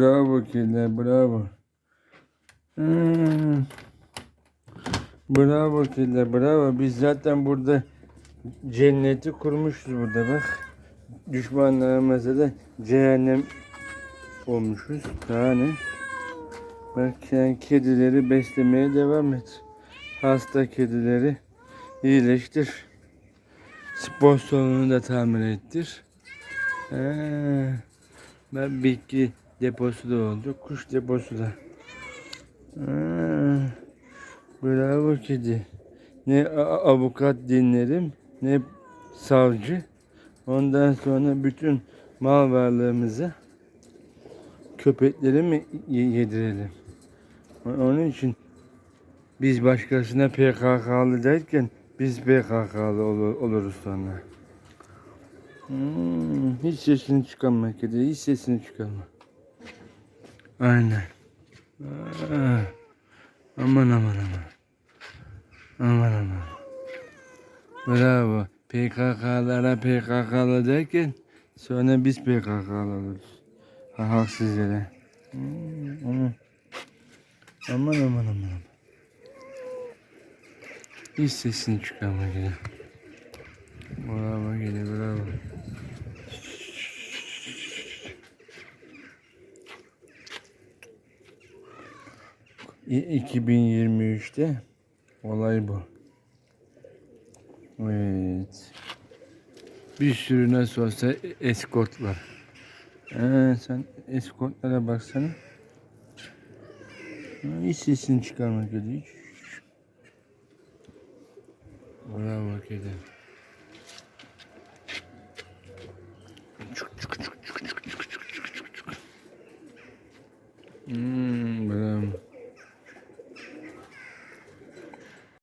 Bravo kediler bravo. Hmm. Bravo kediler bravo. Biz zaten burada cenneti kurmuşuz burada bak. Düşmanlarımıza da cehennem olmuşuz. Daha ne? Bak sen kedileri beslemeye devam et. Hasta kedileri iyileştir. Spor salonunu da tamir ettir. Ee, ben bitki deposu da oldu. Kuş deposu da. Ee, bravo kedi. Ne avukat dinlerim ne savcı. Ondan sonra bütün mal varlığımızı köpeklere mi ye- yedirelim? Onun için biz başkasına PKK'lı derken biz PKK'lı olur, oluruz sonra. Hmm, hiç sesini çıkarma kedi, hiç sesini çıkarma. Aynen. Aa, aman aman aman. Aman aman. Bravo. PKK'lara PKK'lı derken sonra biz PKK'lı oluruz. Ha, haksız yere. Hmm, aman. Aman aman aman. Hiç sesini çıkarma gene. Bravo gene bravo. 2023'te olay bu. Evet. Bir sürü nasıl olsa eskort var. Ee, sen eskortlara baksana. Hiç sesini çıkarmak öyle hiç. Bravo kedi. Çık çık çık çık çık çık çık çık. Hmm.